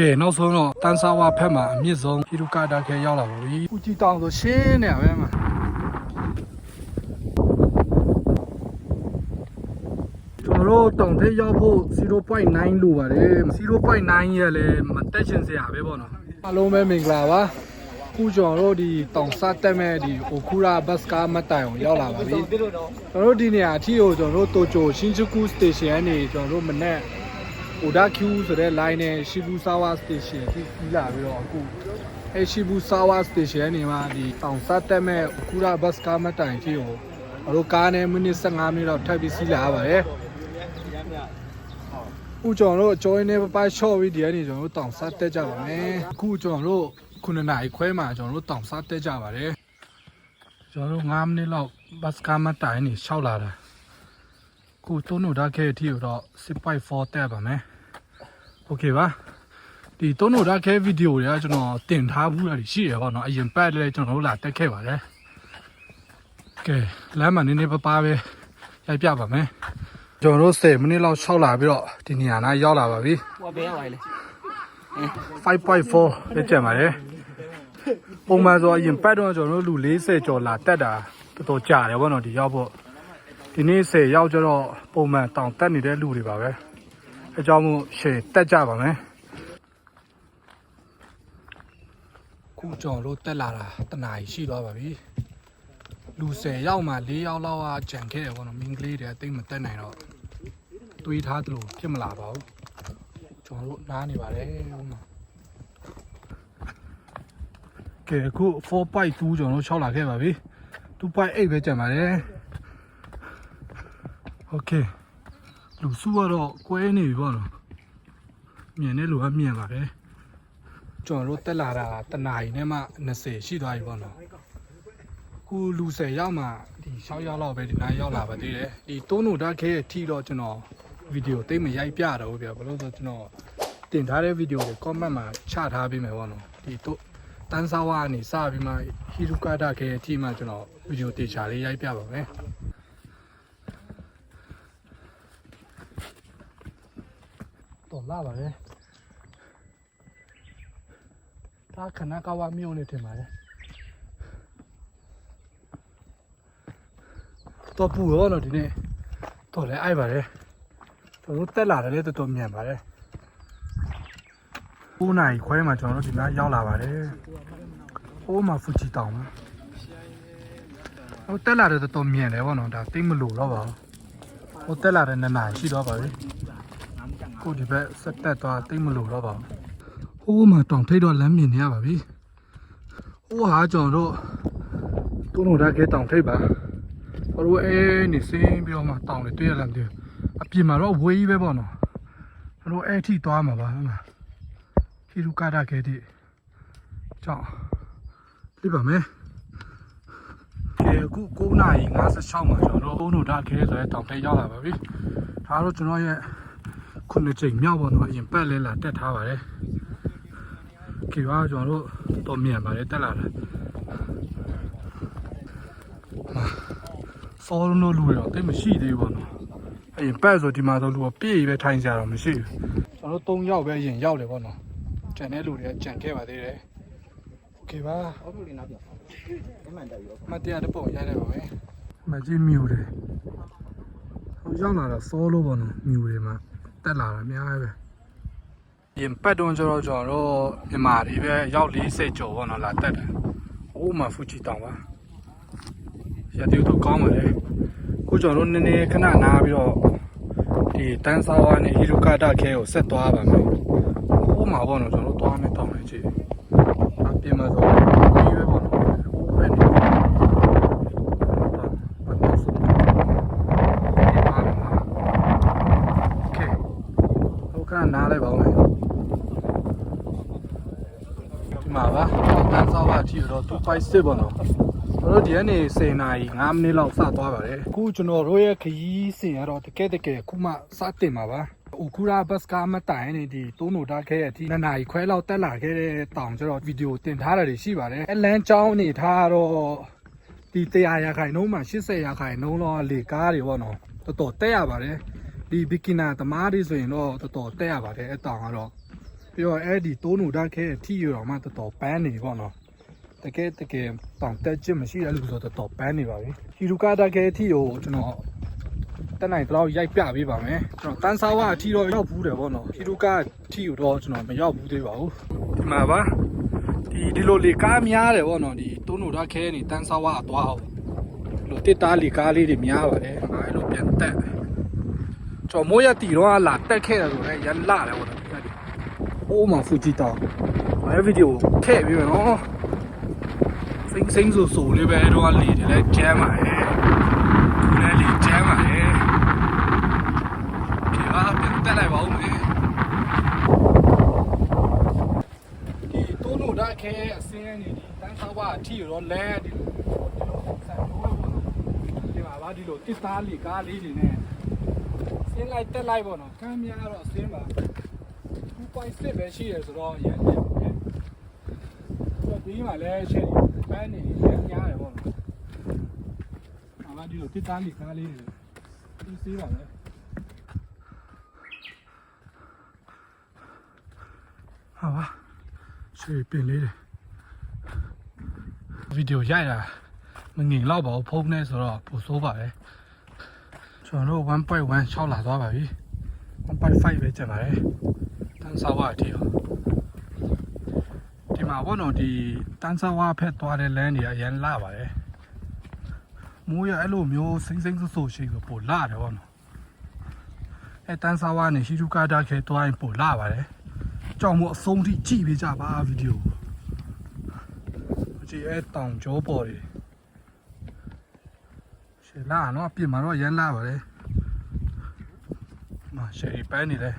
ကဲနောက်ဆုံးတော့တန်းစားဝဖက်မှာအမြင့်ဆုံးဟီရူကာတာခဲရောက်လာပါပြီ။ဦးကြည်တောင်ဆိုရှင်းနေရပဲမှာကျွန်တော်တို့တောင်ထိပ်ရောက်ဖို့0.9လိုပါတယ်0.9ရဲ့လည်းမတက်ချင်စရာပဲပေါ့နော်အားလုံးပဲမင်္ဂလာပါခုကျွန်တော်တို့ဒီတောင်စားတက်မဲ့ဒီအိုကူရာဘတ်စကာမတိုင်ကိုရောက်လာပါပြီကျွန်တော်တို့ဒီနေရာအထိကိုကျွန်တော်တို့တိုကျိုရှင်ချူကူစတေရှင်ကနေကျွန်တော်တို့မနေ့ အိုဒါ Q ဆိုတဲ့ line နဲ့ Shibusawa station ထိပြီးလာပြီးတော့အခုအဲ Shibusawa station နေမှာဒီတောင်စားတက်မဲ့အခုရဘတ်ကားမတိုင်ကြီးကိုအတို့ကားနဲ့မိနစ်15မိနစ်တော့ထပ်ပြီးစီးလာရပါတယ်ဦးကျွန်တော်တို့အကျော်ရင်းနဲ့ပပရှော့ပြီးဒီကနေကျွန်တော်တို့တောင်စားတက်ကြပါမယ်အခုကျွန်တော်တို့9နာရီခွဲမှာကျွန်တော်တို့တောင်စားတက်ကြပါတယ်ကျွန်တော်တို့9မိနစ်လောက်ဘတ်ကားမတိုင်နေရှောက်လာတာ ခုတုံးတို့ဓာတ်ခဲအထိတော့6.4တက်ပါမယ်โอเคပါဒီတုံးတို့ဓာတ်ခဲဗီဒီယိုတွေကကျွန်တော်တင်ထားဘူးလားရှိရပါတော့အရင်ပတ်လည်းကျွန်တော်တို့လာတက်ခဲ့ပါတယ်ကဲလမ်းမှာနည်းနည်းပပပဲရိုက်ပြပါမယ်ကျွန်တော်တို့10မိနစ်လောက်ရှောက်လာပြီးတော့ဒီနေရာနားရောက်လာပါပြီ ဟိုဘယ်ရောက်လာလဲ 5.4ပဲကျန်ပါတယ်ပုံမှန်ဆိုအရင်ပတ်တော့ကျွန်တော်တို့လူ40ကျော်လာတက်တာတော်တော်ကြာတယ်ဗောနော်ဒီရောက်ဖို့ ဒီနေ့10ရောက်ကြတော့ပုံမှန်တောင်တက်နေတဲ့လူတွေပါပဲအကြောင်းမို့ရှေ့တက်ကြပါမယ်ခုကျွန်တော်တို့တက်လာတာတနားရီရှိသွားပါပြီလူ10ရောက်မှ4ရောက်လောက်ကကြံခဲ့တယ်ဗောနော်မင်းကလေးတွေအသိမတက်နိုင်တော့တွေးထားသလိုဖြစ်မလာပါဘူးကျွန်တော်တို့နားနေပါတယ်ဟိုမှာကဲအခု4.2ကျွန်တော်တို့6လာခဲ့ပါပြီ2.8ပဲကျန်ပါတယ် โอเคလူစုကတော့ကွဲနေပြီပေါ့နော်မြင်တဲ့လူကမြင်ပါတယ်ကျွန်တော်တို့တက်လာတာတနာရီနဲ့မှ20ရှိသွားပြီပေါ့နော်ခုလူ10ရောက်မှဒီ6ရောက်လောက်ပဲဒီနားရောက်လာပါသေးတယ်ဒီတိုးနိုတာခဲရဲ့ထီတော့ကျွန်တော်ဗီဒီယိုသိမ့်မရိုက်ပြတော့ဘူးဗျာဘယ်လို့ဆိုကျွန်တော် တင်ထားတဲ့ဗီဒီယိုတွေ comment မှာချထားပေးမယ်ပေါ့နော်ဒီတို့တန်းစားဝါကနေစပြီးမှဟီရူကာတာခဲအထိမှကျွန်တော်ဗီဒီယိုတေချာလေးရိုက်ပြပါမယ် တော့လာပါပဲဒါခဏကဝမြို့နေတယ်မှာလေတော့ပူရောနော်ဒီနေ့တော့လည်းအိုက်ပါလေကျွန်တော်တို့တက်လာတယ်လေတော်တော်မြန်ပါတယ်9နာရီခွဲမှာကျွန်တော်တို့ဒီနားရောက်လာပါတယ်။ဟိုးမှာဖူဂျီတောင်မှာ။ဟိုတက်လာတဲ့တော်တော်မြင်တယ်ဗောနော်ဒါတိတ်မလို့တော့ပါဘူး။ဟိုတက်လာတဲ့နှစ်နာရီရှိတော့ပါပြီ။ ကိုဒီဘက်ဆက်တက်သွားတိတ်မလို့တော့ပါဘူး။ဟိုးမှာတောင်ထိပ်တော့လမ်းမြင်နေရပါပြီ။ဟိုးဟာကျွန်တော်တို့တုံးတော်ဓာတ်ကဲတောင်ထိပ်ပါ။ဘာလို့အဲနေစင်းပြီးတော့မှတောင်တွေတွေ့ရလမ်းတွေအပြင်မှာတော့ဝေးကြီးပဲဗောနော်။ဘာလို့အဲ့ထိသွားမှာပါဟမ်လားဟီရူကာတာကဲဒီကြောင့်ပြပါမယ်ကဲအခု9နာရီ56မှာကျွန်တော်တို့ဘုံတို့ဒါခဲဆိုတဲ့တောင်ထိပ်ရောက်လာပါပြီဒါတော့ကျွန်တော်ရဲ့ ခုနှစ်ချိန်မြောက်ပေါ်တော့အရင်ပတ်လဲလာတက်ထားပါတယ်ကဲပါကျွန်တော်တို့တော့မြန်ပါတယ်တက်လာတယ်စောလုံးလို့လူတွေတော့တိတ်မရှိသေးဘူးပေါ့နော်အရင်ပတ်ဆိုဒီမှာဆိုလူကပြည့်ပဲထိုင်ကြတော့မရှိဘူးကျွန်တော်တို့၃ယောက်ပဲအရင်ရောက်တယ်ပေါ့နော် ကြံတဲ့လူတွေကကြံခဲ့ပါသေးတယ်โอเคပါ အောက်လို့လေးနောက်ပြောအဲ့မှန်တက်ပြီ မတရားတဲ့ပုံရတယ်ပါပဲမကြီးမြူတယ်ဟိုရောက်လာတာစောလို့ပေါ့နော်မြူတွေမှာ တက်လာတာအများကြီးပဲရင်ပတ်တော့ကျတော့ကျွန်တော်တို့မြန်မာတွေပဲရောက်40ကျော်ပေါ့နော်လာတက်တယ်အိုးမှာဖူချီတောင်ပါရတဲ့တော့ကောင်းပါလေခုကျွန်တော်တို့နည်းနည်းခဏနားပြီးတော့ဒီတန်းစားဝါနဲ့ဟီရိုကာတာခဲကိုဆက်သွားပါမယ်ဟိုမှာပေါ့နော်ကျွန်တော်တို့သွားမယ်တောင်းနေကြည့်အပြင်မှာဆို 257ပေါ့နော်ကျွန်တော်ဒီကနေ့10နာရီ5မိနစ်လောက်စသွားပါတယ်အခုကျွန်တော်တို့ရဲ့ခရီးစဉ်ကတော့တကယ်တကယ်ခုမှစတင်ပါပါအိုကူရာဘတ်စကာမတိုင်နေဒီတုံးတို့တားခဲ့တဲ့အထိနှစ်နာရီခွဲလောက်တက်လာခဲ့တဲ့တောင်ကျတော့ဗီဒီယိုတင်ထားတာတွေရှိပါတယ်အလန်းချောင်းအနေထားတော့ဒီ100ရာခိုင်နှုန်းမှ80ရာခိုင်နှုန်းလောက်လေကားတွေပေါ့နော်တော်တော်တက်ရပါတယ်ဒီဘီကီနာသမားတွေဆိုရင်တော့တော်တော်တက်ရပါတယ်အတောင်ကတော့ပြီးတော့အဲ့ဒီတုံးတို့တားခဲ့တဲ့အထိရောမှတော်တော်ပန်းနေပေါ့နော် တကယ်တကယ်တောင်တက်ချစ်မရှိတဲ့လူဆိုတော့တော်တော်ပန်းနေပါပြီဟီရူကာတက်ခဲအထီကိုကျွန်တော်တက်နိုင်တော့ရိုက်ပြပေးပါမယ်ကျွန်တော်တန်းစားဝအထီတော့ရောက်ဘူးတယ်ပေါ့နော်ဟီရူကာအထီကိုတော့ကျွန်တော်မရောက်ဘူးသေးပါဘူးဒီမှာပါဒီဒီလိုလေကားများတယ်ပေါ့နော်ဒီတိုးနူတက်ခဲနေတန်းစားဝအသွားအောင်ဒီလိုတစ်သားလေကားလေးတွေများပါတယ်ငါအဲ့လိုပြန်တက်တယ်ကျွန်တော်မိုးရတီတော့လာတက်ခဲ့တယ်ဆိုတော့ရန်လာတယ်ပေါ့နော်အိုးမဖူဂျီတောအဲဗီဒီယိုထည့်ပြီးမယ်နော် စိမ့်စိမ့်ဆူဆူလေးပဲတော့လေတယ်လဲကျမ်းပါရဲ့ဒီလဲလေကျမ်းပါရဲ့ဒီဟာပြန်တက်လိုက်ပါဦးမေဒီတိုးနိုဒါခဲအစင်းနေဒီတန်းသောပါအထီရောလဲဒီလိုဒီလိုဆန်လို့ပေါ့နော်ဒီမှာပါဒီလိုတစ်သားလီကားလေးတွေနဲ့ဆင်းလိုက်တက်လိုက်ပေါ့နော်ကမ်းများတော့ဆင်းပါ2.6ပဲရှိရဆိုတော့ရန်တယ်ပဲ။ဆိုဒီမှာလည်းရှယ်ဒီ ပန်းနေရန်ညားတယ်ပေါ့နော်။အမဒီလိုတစ်သားလေးကားလေးတွေသူစီးပါလေ။ဟာပါရှယ်ပင်လေးတွေဗီဒီယိုရိုက်တာမငင်တော့ပါဘူးဖုန်းနဲ့ဆိုတော့ပိုဆိုးပါပဲ။ကျွန်တော်တို့1.1 6လာသွားပါပြီ။1.5ပဲကျန်ပါတယ်။တန်းစားဝအတီရောဒီ မှာဘောနော်ဒီတန်းစားဝဖက်သွားတဲ့လမ်းတွေအရင်လာပါတယ်မိုးရအဲ့လိုမျိုးစိမ့်စိမ့်ဆူဆူရှိကိုပို့လာတယ်ဘောနော်အဲတန်းစားဝနဲ့ရှိတူကာတာခဲသွားရင်ပို့လာပါတယ်ကြောင်မို့အဆုံးထိကြည့်ပေးကြပါဗီဒီယိုကြည့်အဲတောင်ကြောပေါ်တွေရှယ်လာနော်အပြင်မှာတော့ရန်လာပါတယ်မရှယ်ပန်းနေတယ်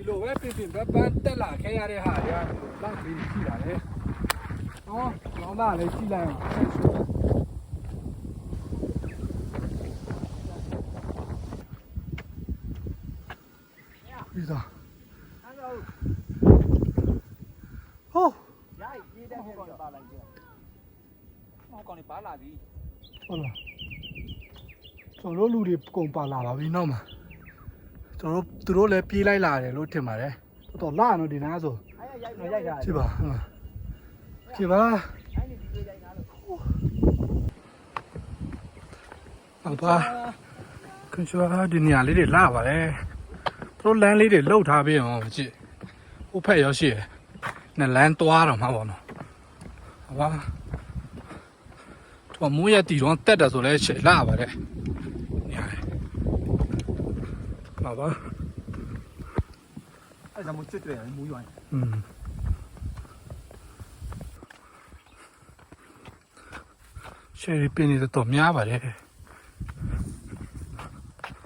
ဒီ လိုပဲပြင်ပြင်ပပန်းတက်လာခဲ့ရတဲ့ဟာတွေကလောက်ပြီးကြည့်လာတယ်။ဟောလောင်းသားလည်းကြည့်လိုက်အောင်ပြီးတော့ဟောရိုက်ရေးတဲ့ဟိုကောင်ပါလိုက်တယ်ဟိုကောင်နေပါလာပြီဟုတ်လားကျွန်တော်တို့လူတွေကုန်ပါလာပါပြီနောက်မှာ ကျွန်တော်တို့သူတို့လည်းပြေးလိုက်လာတယ်လို့ထင်ပါတယ်တော်တော်လာနော်ဒီနားဆိုအဲ့ရိုက်တော့ရိုက်တာကြည့်ပါဟုတ်လားကြည့်ပါအဲ့ဒီဒီရိုက်တာလို့ဟုတ်ပါခွန်ချွာဒီနေရာလေးတွေလာပါလေသူတို့လမ်းလေးတွေလှုပ်ထားပြီးအောင်ကြည့်ဟိုဖက်ရောက်ရှိရယ်နဲ့လမ်းသွားတော့မှာပေါ့နော်ဟုတ်ပါသူကမိုးရတီတော့တက်တယ်ဆိုလဲရှေ့လာပါလေနေရာလေး ဟုတ်ပါအဲ့ဒါမှကျွတ်တယ်မူရွိုင်းอืมရှယ်ရီပင်နေတော့များပါတယ်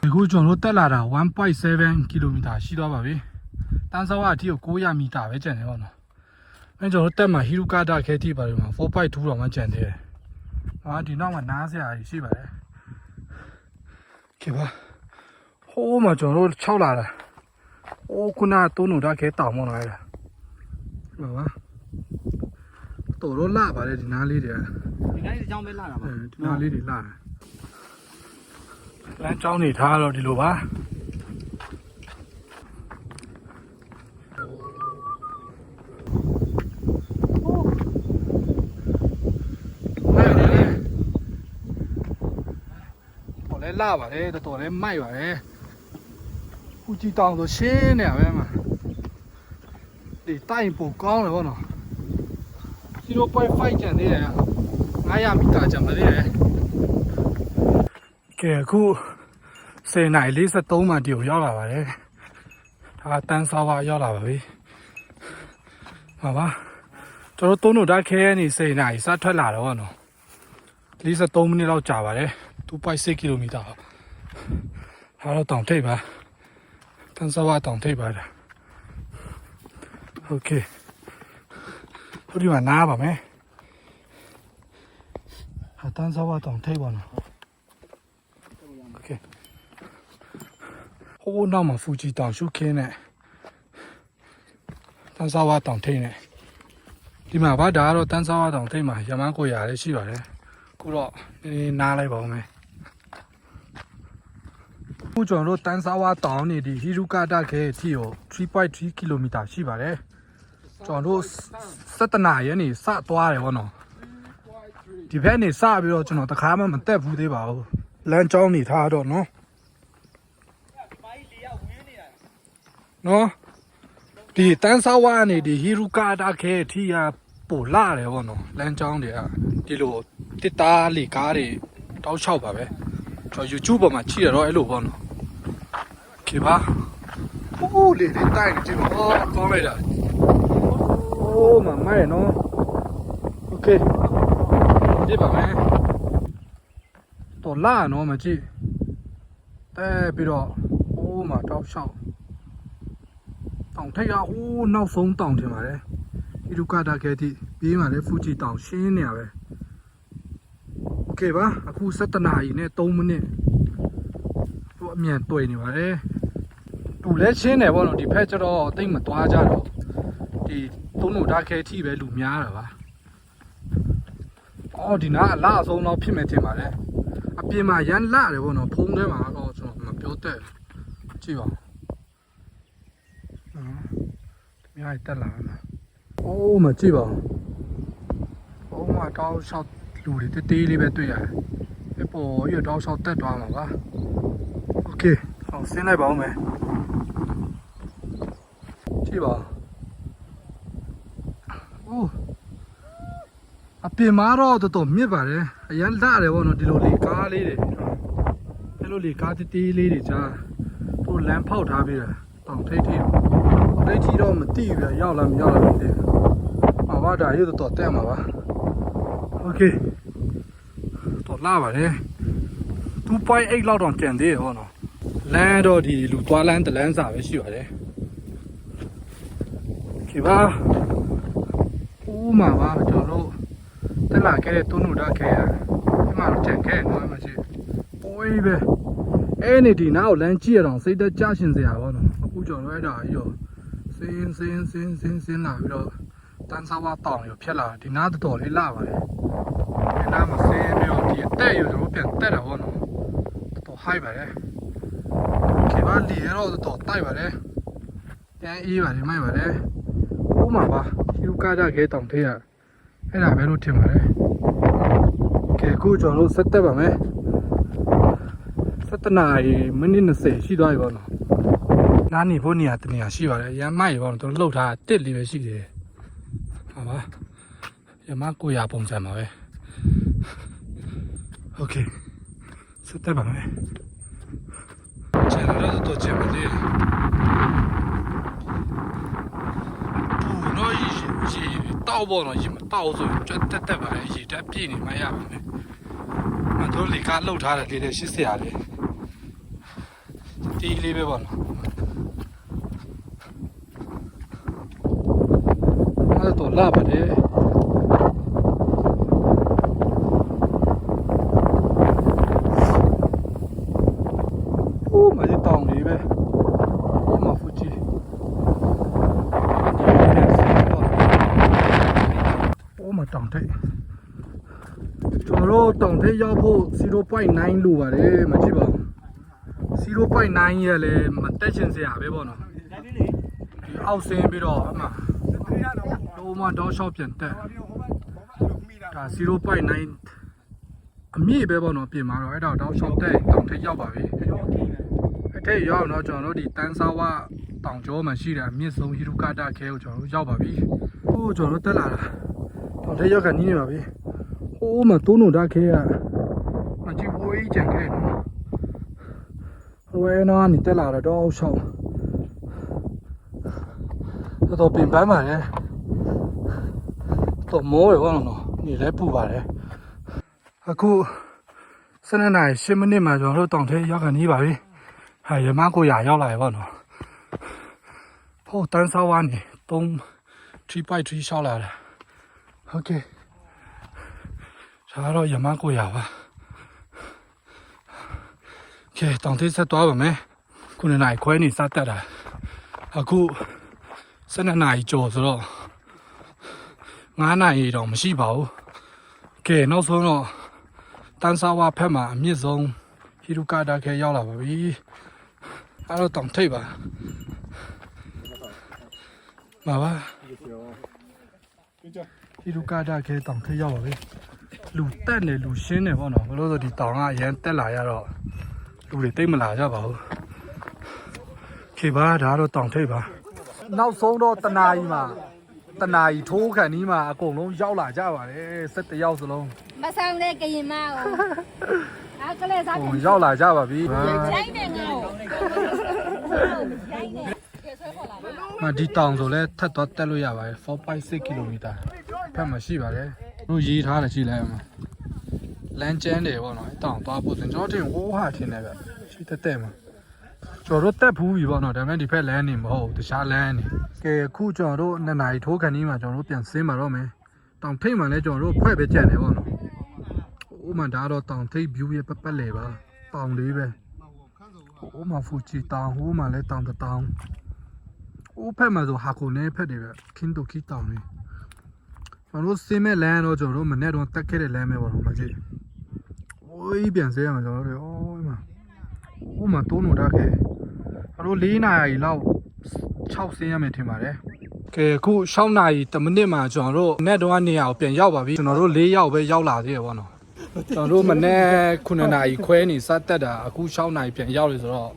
အခုကျွန်တော်တို့တက်လာတာ1.7 km ရှိသွားပါပြီတန်းစောဝအထိကို900မီတာပဲကျန်တယ်ပေါ့နော်အဲကျွန်တော်တို့တက်မှာဟီရူကာတာခဲတိပါတယ်မှာ4.2တော့မှကျန်သေးတယ်ဟာဒီနောက်မှာနားစရာကြီးရှိပါတယ်ခေပါ ဟိုးမှာကျွန်တော်တို့6လာတာအိုးခုနတုံးလို့ဒါခဲတောင်မလာရတာဟုတ်ပါတော်တော့လာပါလေဒီနားလေးတွေဒီနားလေးကြောင်းပဲလာတာပါဒီနားလေးတွေလာတာလမ်းကြောင်းနေထားတော့ဒီလိုပါလာပါတယ်တော်တော်လေးမိုက်ပါတယ် ကြည်တောင်ဆိုရှင်းနေရပဲမှာဒီတိုင်းပိုကောင်းတယ်ဗောနော်0.5ကျန်သေးတယ်900မီတာကျန်ပါသေးတယ်ကဲအခု10နိုင်43မှဒီကိုရောက်လာပါတယ်ဒါကတန်းစားပါရောက်လာပါပြီဟာပါကျွန်တော်တို့သုံးတို့ဓာတ်ခဲနေ10နိုင်စထွက်လာတော့ဗောနော်43မိနစ်လောက်ကြာပါတယ်2.6ကီလိုမီတာဟာတော့တောင်ထိပ်ပါ တန်ဆဝတောင်ထိပ်ပါလားโอเคဟိုဒီမှာနားပါမယ်ဟာတန်ဆဝတောင်ထိပ်ပါနော်โอเคဟိုးနောက်မှာဖူဂျီတောင်ရှုခင်းနဲ့တန်ဆဝတောင်ထိပ်နဲ့ဒီမှာဗာဒါကတော့တန်ဆဝတောင်ထိပ်မှာရမန်းကိုရလည်းရှိပါတယ်ခုတော့နည်းနည်းနားလိုက်ပါဦးမယ် ခုကျွန်တော်တို့တန်းစားဝါတောင်းနေဒီဟီရူကာတာခဲအထိကို3.3ကီလိုမီတာရှိပါတယ်ကျွန်တော်တို့17နာရီနေစသွားတယ်ဗောနော်ဒီဘက်နေစပြီးတော့ကျွန်တော်တခါမှမတက်ဘူးသေးပါဘူးလမ်းကြောင်းနေထားတော့နော်မိုင်းလေးကဝင်းနေတာနော်ဒီတန်းစားဝါနေဒီဟီရူကာတာခဲအထိကပိုလာတယ်ဗောနော်လမ်းကြောင်းတွေကဒီလိုတစ်သားလေကားတွေတောက်လျှောက်ပါပဲကျွန်တော် YouTube ပေါ်မှာကြည့်ရတော့အဲ့လိုဗောနော် ခေပါဟိုးလေလေးတိုက်နေကြည့်ပါအော်ကောင်းလိုက်တာ โอ้มาไม่เนาะโอเคကြည့်ပါမယ်တော်လာနော်မကြည့်တဲပြီးတော့โอ้มาတောက်လျှောက်တောင်ထိပ်ရဟိုးနောက်ဆုံးတောင်ထင်ပါတယ်ဟီရူကာတာကဲတိပြေးမှလည်းဖူဂျီတောင်ရှင်းနေရပဲโอเคပါအခု7နာရီနဲ့3မိနစ်သူအမြန်တွေ့နေပါတယ် တူလဲရှင်းတယ်ဗောနော်ဒီဖက်ကျတော့တိတ်မသွားကြတော့ ဒီသုံးလို့ဒါခဲထိပဲလူများတာပါအော်ဒီနားအလားအဆုံးတော့ဖြစ်မယ်ထင်ပါတယ်အပြင်မှာရမ်းလာတယ်ဗောနော်ဖုံးထဲမှာတော့ကျွန်တော်မပြောတတ်ဘူးကြည့်ပါဦးနော်ဒီမြိုင်တက်လာမှာအိုးမကြည့်ပါဘူးဘုံမှာတောက်လျှောက်လူတွေတေးသေးလေးပဲတွေ့ရတယ်အပေါ်ရတောက်လျှောက်တက်သွားမှာပါโอเค အောင်ဆင်းလိုက်ပါဦးမယ်ကြည့်ပါဦး โอ้အပြင်မှာတော့တော်တော်မြစ်ပါတယ်အရန်လာတယ်ဗောနော်ဒီလိုလေကားလေးတွေအဲ့လိုလေကားတီးတီးလေးတွေကြာတို့လမ်းဖောက်ထားပြီးတာတောင်ထိပ်ထိပ်ထိပ်ထိတော့မတိဘူးဗျရောက်လာမရောက်လာမသိဘူးအဘာဒါရုပ်တော်တော်တက်မှာပါโอเคတော့လာပါတယ်2.8လောက်တော့ကျန်သေးတယ်ဗောနော် လမ်းတော့ဒီလူသွားလမ်းတလမ်းစာပဲရှိပါတယ်ဒီပါဦးမှာပါကျွန်တော်တို့တက်လာခဲ့တဲ့တုံးတို့တက်ခဲ့တာဒီမှာတော့ကြံခဲ့တော့မှရှိပိုးပဲအဲ့နေဒီနားကိုလမ်းကြည့်ရအောင်စိတ်သက်ကြရှင်စရာပေါ့နော်အခုကျွန်တော်တို့အဲ့ဒါကြီးရောစင်းစင်းစင်းစင်းစင်းလာပြီးတော့တန်းစားဝါတောင်ရောဖြက်လာဒီနားတော်တော်လေးလာပါတယ်ဒီနားမှာစင်းပြီးတော့ဒီအတက်ရောကျွန်တော်ပြန်တက်တာပေါ့နော်တော်တော် high ပါတယ် ပါလီရောတော်တော်တိုက်ပါတယ်ပြန်အေးပါတယ်မိုက်ပါတယ် ဥမာပါဟီရူကာကြခဲတောင်ထဲရအဲ့ဒါပဲလို့ထင်ပါတယ်ကဲအခုကျွန်တော်တို့ဆက်တက်ပါမယ်7နာရီမိနစ်20ရှိသွားပြီပေါ့နော်နားနေဖို့နေရာတနေရာရှိပါတယ်ရမ်းမိုက်ပေါ့နော်တို့လှုပ်ထားတစ်လေးပဲရှိတယ်ဟာပါရမကိုရပုံစံပါပဲโอเคဆက်တက်ပါမယ် ကျန်တော့တော့ကျန်ပါသေးတယ်တူတော့ရေရေတောက်ပေါ့နော်ရေမတောက်ဆိုကြက်တက်တက်ပါလေရေတက်ပြည့်နေမှရပါမယ်။မတို့လေကားလှုပ်ထားတယ်လေ80ရာလေတီးလေးပဲပေါ့နော်။အဲ့တော့လာပါတယ်။ တော်တို့တောင်ထိပ်ရောက်ဖို့0.9လိုပါတယ်မကြည့်ပါဘူး0.9ရဲ့လည်းမတက်ချင်စရာပဲပေါ့နော်ဒါလေးလေဒီအောက်ဆင်းပြီးတော့အမှလုံးမတောက်လျှောက်ပြန်တက်ဒါ0.9အမြင့်ပဲပေါ့နော်ပြင်มาတော့အဲ့တော့တောက်လျှောက်တက်တောင်ထိပ်ရောက်ပါပြီအထက်ရောက်တော့ကျွန်တော်တို့ဒီတန်းစားဝတောင်ကျောမှာရှိတဲ့အမြင့်ဆုံးဟီရူကာတာခဲကိုကျွန်တော်တို့ရောက်ပါပြီဟိုးကျွန်တော်တို့တက်လာတာတောင်ထဲရောက်ကန်နီးနေပါပြီ။အိုးမတိုးနိုတာခဲရ။မကြည့်ဘူးကြီးကြံခဲ့နော်။ဟိုအဲနာနေတက်လာတော့အောက်ရှောင်း။တော်တော်ပြင်ပ န်းပါလေ။တော်မိုးရပါတော့။နေလဲပူပါလေ။အခု7နာရီ10မိနစ်မှာကျွန်တော်တို့တောင်ထဲရောက်ကန်နီးပါပြီ။ဟာရမကိုရရောက်လာရပါတော့။ဖို့တန်းစားဝါနေ3 3.3ရှောက်လာတယ်။ Okay ဒါကတော့ယမကိုရပါကဲတောင်သေးဆက်သွားပါမယ်ခုနှစ်နိုင်ခွဲနေစတက်တာအခု12နာရီကျော်ဆိုတော့9နာရီတော့မရှိပါဘူးကဲနောက်ဆုံးတော့တန်းစားဝဖက်မှာအမြင့်ဆုံးဟီရူကာတာခဲရောက်လာပါပြီအဲ့တော့တောင်ထိပ်ပါပါပါဒီလူကာတာခဲတောင်ထိပ်ရောက်ပါပြီ လူတက်နေလူရှင်းနေပေါ့နော်ဘလို့ဆိုဒီတောင်ကအရန်တက်လာရတော့လူတွေတိတ်မလာကြပါဘူးခေပါဒါတော့တောင်ထိပ်ပါနောက်ဆုံးတော့တနာကြီးမှာတနာကြီးထိုးခံဒီမှာအကုန်လုံးရောက်လာကြပါတယ်စက်တယောက်စလုံးမဆောင်တဲ့ကရင်မအောင်အားကလေးစားဟိုတယ်ရောက်လာကြပါပြီရိုင်းနေငါ့ကိုရိုင်းနေ။မ ဒီတောင်ဆိုလဲထပ်တော့တက်လို့ရပါတယ်4.6 km ဖက်မှာရှိပါတယ်။တို့ရေးထားတယ်ရှိလိုက်အောင်။လမ်းကျန်းတယ်ပေါ့နော်။တောင်သွားဖို့ကျွန်တော်ထင်ဝိုးဟာထင်တယ်ဗျ။ရှိတက်တက်မှာ။ကျွန်တော်တို့တက်ဖူးပြီပေါ့နော်။ဒါပေမဲ့ဒီဖက်လမ်းနေမဟုတ်ဘူးတခြားလမ်းနေ။ကဲအခုကျွန်တော်တို့နှစ်နာရီထိုးခဏကြီးမှာကျွန်တော်တို့ပြန်ဆင်းมาတော့မယ်။တောင်ထိပ်မှာလဲကျွန်တော်တို့ဖွဲ့ပဲကြံတယ်ပေါ့နော်။အိုးမှဒါတော့တောင်ထိပ် view ရဲ့ပတ်ပတ်လေပါ။တောင်လေးပဲ။ဟိုးမှဖူချီတောင်ဟိုးမှလဲတောင်တစ်တောင်။ အိုးဖက်မှာဆိုဟာကုန်နဲ့ဖက်တယ်ဗျခင်းတို့ခီးတောင်းနေကျွန်တော်စင်းမဲ့လမ်းတော့ကျွန်တော်မနေ့တော့တက်ခဲ့တဲ့လမ်းပဲပေါ့တော့မကြည့်။အိုးပြန်ဆဲရမှာကျွန်တော်တို့အော်မှာ။အိုးမှာတုံးတော့တက်ခဲ့။ကျွန်တော်၄နာရီလောက်6ဆင်းရမယ်ထင်ပါတယ်။ကဲအခု6နာရီ10မိနစ်မှာကျွန်တော်တို့နေ့တော့နေရာကိုပြန်ရောက်ပါပြီ။ကျွန်တော်တို့၄ရောက်ပဲရောက်လာသေးတယ်ပေါ့နော်။ကျွန်တော်တို့မနေ့9နာရီခွဲနေစတက်တာအခု6နာရီပြန်ရောက်လေဆိုတော့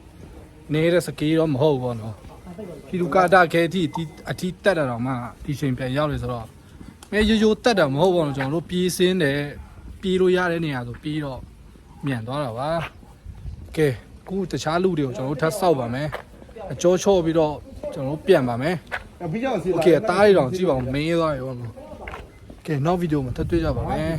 နေတဲ့စကေးတော့မဟုတ်ဘူးပေါ့နော်။ ဟီရူကာတာခဲအထိဒီအထိတက်တာတော့မှဒီချိန်ပြန်ရောက်လေဆိုတော့မင်းရိုးရိုးတက်တာမဟုတ်ပါဘူးကျွန်တော်တို့ပြေးစင်းတယ်ပြေးလို့ရတဲ့နေရာဆိုပြေးတော့မြန်သွားတာပါကဲအခုတခြားလူတွေကိုကျွန်တော်တို့ထပ်ဆောက်ပါမယ်အကြောချော့ပြီးတော့ကျွန်တော်တို့ပြန်ပါမယ်အပြီးရောက်စီလာโอเคတားရီတော့ကြည့်ပါဦးမင်းရဲသွားရေပေါ့ကဲနောက်ဗီဒီယိုမှာထပ်တွေ့ကြပါမယ်